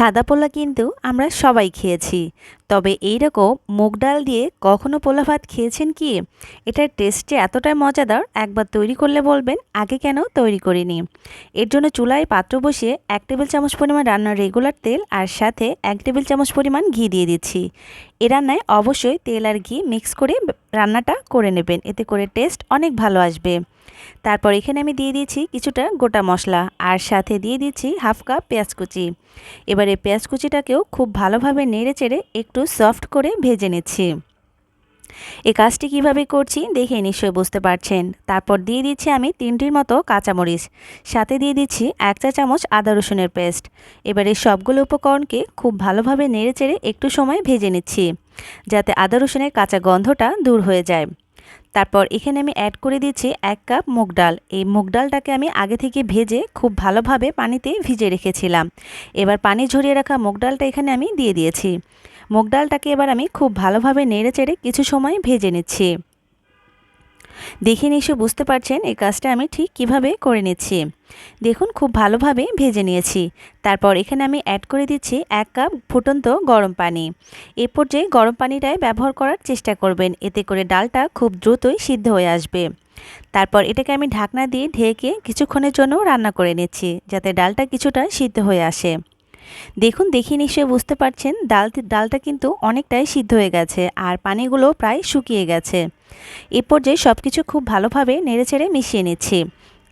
সাদা পোলা কিন্তু আমরা সবাই খেয়েছি। তবে এই রকম মুগ ডাল দিয়ে কখনো পোলা ভাত খেয়েছেন কি? এটার টেস্টে এতটাই মজাদার, একবার তৈরি করলে বলবেন, আগে কেন তৈরি করিনি। এর জন্য চুলায় পাত্র বসিয়ে এক টেবিল চামচ পরিমাণ রান্নার রেগুলার তেল আর সাথে এক টেবিল চামচ পরিমাণ ঘি দিয়ে দিচ্ছি। এ রান্নায় অবশ্যই তেল আর ঘি মিক্স করে রান্নাটা করে নেবেন। এতে করে টেস্ট অনেক ভালো আসবে। তারপর এখানে আমি দিয়ে দিয়েছি কিছুটা গোটা মশলা আর সাথে দিয়ে দিচ্ছি হাফ কাপ পেঁয়াজ কুচি। এবারে পেঁয়াজ কুচিটাকেও খুব ভালোভাবে নেড়ে চেড়ে একটু সফট করে ভেজে নিচ্ছি। এই কাজটি কীভাবে করছি দেখে নিশ্চয়ই বুঝতে পারছেন। তারপর দিয়ে দিচ্ছি আমি তিনটির মতো কাঁচামরিচ। সাথে দিয়ে দিচ্ছি এক চা চামচ আদা রসুনের পেস্ট। এবারে সবগুলো উপকরণকে খুব ভালোভাবে নেড়ে চেড়ে একটু সময় ভেজে নিচ্ছি, যাতে আদা রসুনের কাঁচা গন্ধটা দূর হয়ে যায়। তারপর এখানে আমি অ্যাড করে দিচ্ছি এক কাপ মুগ ডাল। এই মুগ ডালটাকে আমি আগে থেকে ভেজে খুব ভালোভাবে পানিতে ভিজে রেখেছিলাম। এবার পানি ঝরিয়ে রাখা মুগ ডালটা এখানে আমি দিয়ে দিয়েছি। মুগ ডালটাকে এবার আমি খুব ভালোভাবে নেড়ে চেড়ে কিছু সময় ভেজে নিচ্ছি। দেখে নিশ্চয় বুঝতে পারছেন এই কাজটা আমি ঠিক কীভাবে করে নিচ্ছি। দেখুন, খুব ভালোভাবে ভেজে নিয়েছি। তারপর এখানে আমি অ্যাড করে দিচ্ছি এক কাপ ফুটন্ত গরম পানি। এ পর্যায়ে গরম পানিটাই ব্যবহার করার চেষ্টা করবেন। এতে করে ডালটা খুব দ্রুতই সিদ্ধ হয়ে আসবে। তারপর এটাকে আমি ঢাকনা দিয়ে ঢেকে কিছুক্ষণের জন্য রান্না করে নিচ্ছি, যাতে ডালটা কিছুটা সিদ্ধ হয়ে আসে। দেখুন, দেখি নিশ্চয়ই বুঝতে পারছেন, ডাল, ডালটা কিন্তু অনেকটাই সিদ্ধ হয়ে গেছে আর পানিগুলো প্রায় শুকিয়ে গেছে। এ পর্যায়ে সব কিছু খুব ভালোভাবে নেড়েচেড়ে মিশিয়ে নিচ্ছি।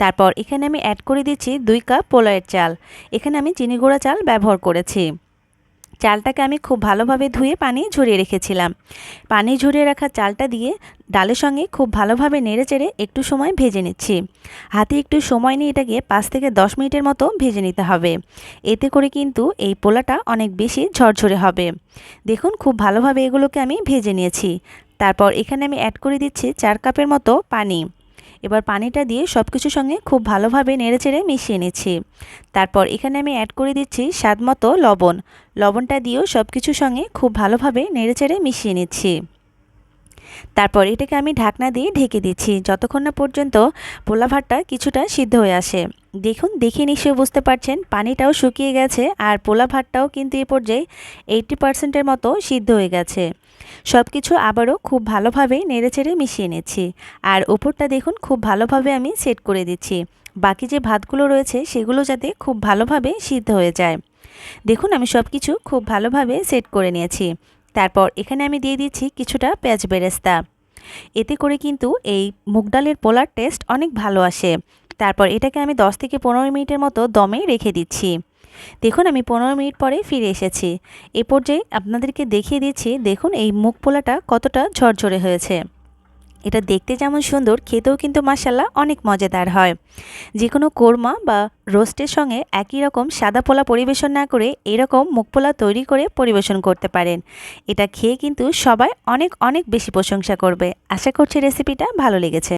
তারপর এখানে আমি অ্যাড করে দিচ্ছি দুই কাপ পোলায়ের চাল। এখানে আমি চিনি গুঁড়া চাল ব্যবহার করেছি। চালটাকে আমি খুব ভালোভাবে ধুয়ে পানি ঝরিয়ে রেখেছিলাম। পানি ঝরিয়ে রাখা চালটা দিয়ে ডালের সঙ্গে খুব ভালোভাবে নেড়ে চেড়ে একটু সময় ভেজে নিচ্ছি। হাতে একটু সময় নিয়ে এটাকে পাঁচ থেকে দশ মিনিটের মতো ভেজে নিতে হবে। এতে করে কিন্তু এই পোলাটা অনেক বেশি ঝরঝরে হবে। দেখুন, খুব ভালোভাবে এগুলোকে আমি ভেজে নিয়েছি। তারপর এখানে আমি অ্যাড করে দিচ্ছি চার কাপের মতো পানি। এবার পানিটা দিয়ে সব কিছুর সঙ্গে খুব ভালোভাবে নেড়েচেড়ে মিশিয়ে নিচ্ছি। তারপর এখানে আমি অ্যাড করে দিচ্ছি স্বাদ মতো লবণ। লবণটা দিয়েও সব কিছুর সঙ্গে খুব ভালোভাবে নেড়েচেড়ে মিশিয়ে নিচ্ছি। তারপর এটাকে আমি ঢাকনা দিয়ে ঢেকে দিচ্ছি যতক্ষণ না পর্যন্ত পোলা ভাতটা কিছুটা সিদ্ধ হয়ে আসে। দেখুন, দেখে নিশ্চয়ই বুঝতে পারছেন, পানিটাও শুকিয়ে গেছে আর পোলা ভাতটাও কিন্তু এ পর্যায়ে এইটটি পার্সেন্টের মতো সিদ্ধ হয়ে গেছে। সব কিছু আবারও খুব ভালোভাবে নেড়েচেড়ে মিশিয়ে নিচ্ছি। আর ওপরটা দেখুন, খুব ভালোভাবে আমি সেট করে দিচ্ছি। বাকি যে ভাতগুলো রয়েছে, সেগুলো যাতে খুব ভালোভাবে সিদ্ধ হয়ে যায়। দেখুন, আমি সব কিছু খুব ভালোভাবে সেট করে নিয়েছি। তারপর এখানে আমি দিয়ে দিচ্ছি কিছুটা পেঁয়াজ বেরেস্তা। এতে করে কিন্তু এই মুগ ডালের পোলার টেস্ট অনেক ভালো আসে। তারপর এটাকে আমি 10 থেকে পনেরো মিনিটের মতো দমে রেখে দিচ্ছি। দেখুন, আমি পনেরো মিনিট পরে ফিরে এসেছি। এ পর্যায়ে আপনাদেরকে দেখিয়ে দিচ্ছি, দেখুন এই মুগ পোলাটা কতটা ঝরঝরে হয়েছে। এটা দেখতে যেমন সুন্দর, খেতেও কিন্তু মাসাল্লাহ অনেক মজাদার হয়। যে কোনো কোরমা বা রোস্টের সঙ্গে একই রকম সাদা পোলা পরিবেশন না করে এরকম মুখ পোলা তৈরি করে পরিবেশন করতে পারেন। এটা খেয়ে কিন্তু সবাই অনেক অনেক বেশি প্রশংসা করবে। আশা করছি রেসিপিটা ভালো লেগেছে।